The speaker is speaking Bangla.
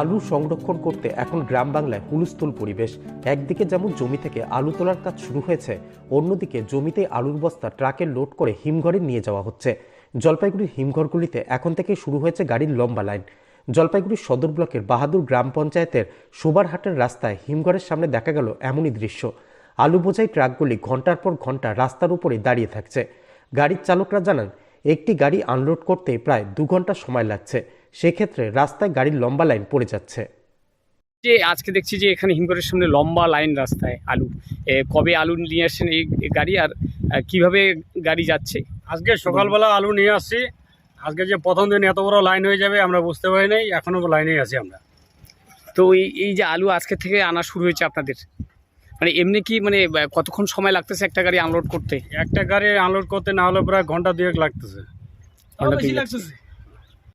আলু সংরক্ষণ করতে এখন গ্রাম বাংলায় হুলস্থুল পরিবেশ। একদিকে যেমন জমি থেকে আলু তোলার কাজ শুরু হয়েছে, অন্যদিকে জমিতে আলুর বস্তা ট্রাকে লোড করে হিমঘরে নিয়ে যাওয়া হচ্ছে। জলপাইগুড়ির হিমঘরগুলিতে এখন থেকে শুরু হয়েছে গাড়ির লম্বা লাইন। জলপাইগুড়ি সদর ব্লকের বাহাদুর গ্রাম পঞ্চায়েতের সুবারহাটের রাস্তায় হিমঘরের সামনে দেখা গেল এমনই দৃশ্য। আলু বোঝাই ট্রাকগুলি ঘণ্টার পর ঘণ্টা রাস্তার উপরে দাঁড়িয়ে থাকছে। গাড়ির চালকরা জানান, একটি গাড়ি আনলোড করতে প্রায় দু ঘণ্টা সময় লাগছে। সেক্ষেত্রে রাস্তায় গাড়ির লম্বা লাইন পড়ে যাচ্ছে। যে আজকে দেখছি যে এখানে হিমঘরের সামনে লম্বা লাইন রাস্তায় আলু। কবে আলু নিয়ে আসছেন এই গাড়ি আর কীভাবে গাড়ি যাচ্ছে? আজকে সকালবেলা আলু নিয়ে আসছি। আজকে যে প্রথম দিন এত বড় লাইন হয়ে যাবে আমরা বুঝতে পারি নাই। এখনও লাইনেই আছি আমরা। তো এই এই যে আলু আজকে থেকে আনা শুরু হয়েছে আপনাদের? মানে এমনি কি মানে কতক্ষণ সময় লাগতেছে একটা গাড়ি আনলোড করতে? একটা গাড়ি আনলোড করতে না হলে প্রায় ঘণ্টা দুয়েক লাগতেছে। ঘণ্টা দুই লাগতেছে।